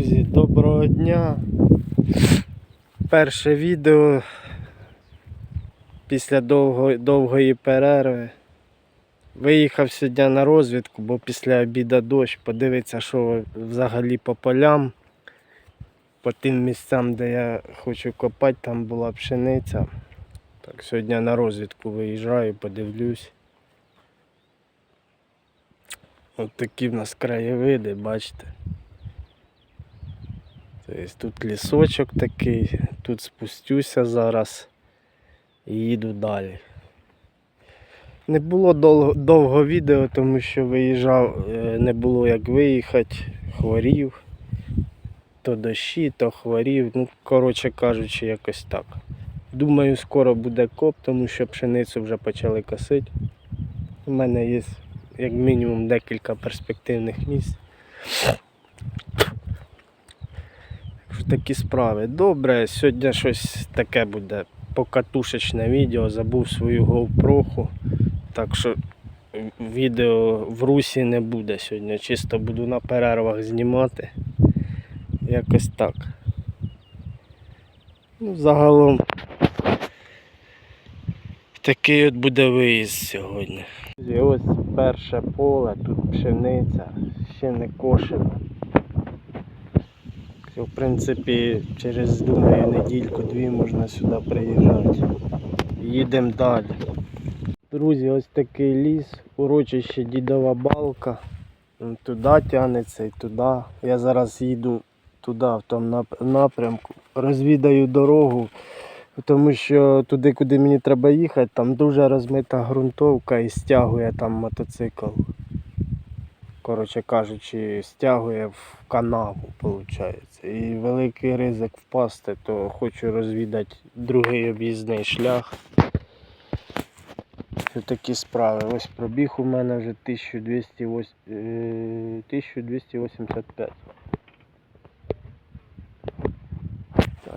Друзі, доброго дня. Перше відео після довго, довгої перерви. Виїхав сьогодні на розвідку, бо після обіда дощ, подивитися, що взагалі по полям. По тим місцям, де я хочу копати, там була пшениця. Так, сьогодні на розвідку виїжджаю, подивлюсь. От такі в нас краєвиди, бачите. Тобто тут лісочок такий, тут спустюся зараз і їду далі. Не було довго, довго відео, тому що виїжджав, е, не було як виїхати, хворів. То дощі, то хворів. Ну, коротше кажучи, якось так. Думаю, скоро буде коп, тому що пшеницю вже почали косити. У мене є як мінімум декілька перспективних місць. Такі справи. Добре, сьогодні щось таке буде покатушечне відео. Забув свою GoPro. Так що відео в русі не буде сьогодні. Чисто буду на перервах знімати. Якось так. Ну, загалом такий от буде виїзд сьогодні. Друзі, Ось перше поле, тут пшениця, ще не кошено. В принципі, через думаю, недільку-дві можна сюди приїжджати. Їдемо далі. Друзі, ось такий ліс, урочище Дідова балка. Туди тягнеться і туди. Я зараз їду туди, в тому напрямку. Розвідаю дорогу, тому що туди, куди мені треба їхати, там дуже розмита ґрунтовка і стягує там мотоцикл. Коротше кажучи, стягує в канаву, виходить. І великий ризик впасти, то хочу розвідати другий об'їзний шлях. Ось такі справи. Ось пробіг у мене вже 1208 е, 1285. Так.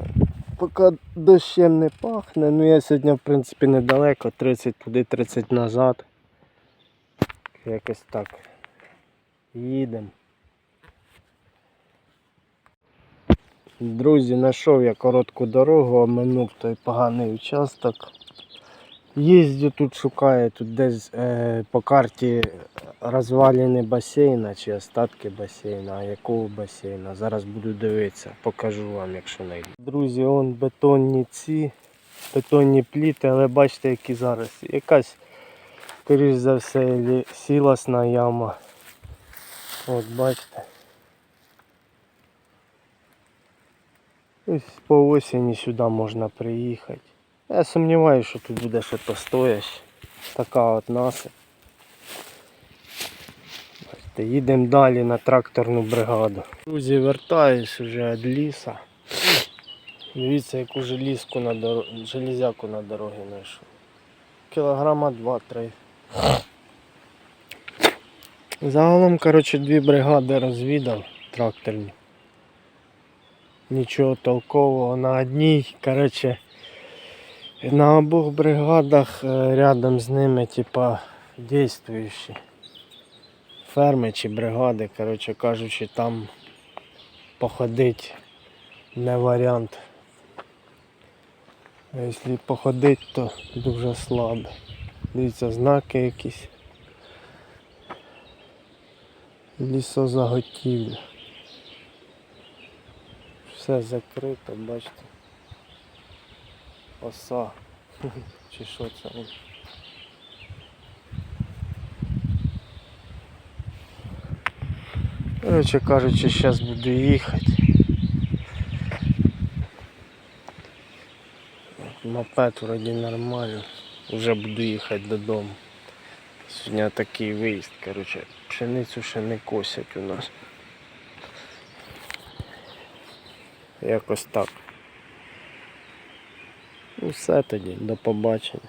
Поки дощем не пахне, ну я сьогодні в принципі недалеко, 30 туди, 30 назад. Якось так. Їдемо. Друзі, знайшов я коротку дорогу, оминув той поганий участок. Їздю тут шукаю, тут десь е, по карті розвалини басейна чи остатки басейна, а якого басейна. Зараз буду дивитися, покажу вам, якщо знайду. Друзі, он бетонні ці, бетонні пліти, але бачите, які зараз. Якась, скоріш за все, сілосна яма. От бачите. Ось по осені сюди можна приїхати. Я сумніваюся, що тут буде щось стояще. Така от насип. Бачите, їдемо далі на тракторну бригаду. Друзі, вертаюсь вже від ліса. Дивіться, яку желізку на дор... железяку на дорогі знайшов. Кілограма 2-3. Загалом, коротше, дві бригади розвідав тракторні. Нічого толкового. На одній, коротше, на обох бригадах е, рядом з ними, типа, дійствуючі ферми чи бригади, коротше кажучи, там походить не варіант. А якщо походить, то дуже слабо. Дивіться, знаки якісь. Лісозаготівля. Все закрито, бачите. Оса. Чи що це? Короче кажучи, зараз буду їхати. Мопед вроді нормально. Вже буду їхати додому. Сьогодні такий виїзд, коротше, пшеницю ще не косять у нас. Якось так. Ну все тоді, до побачення.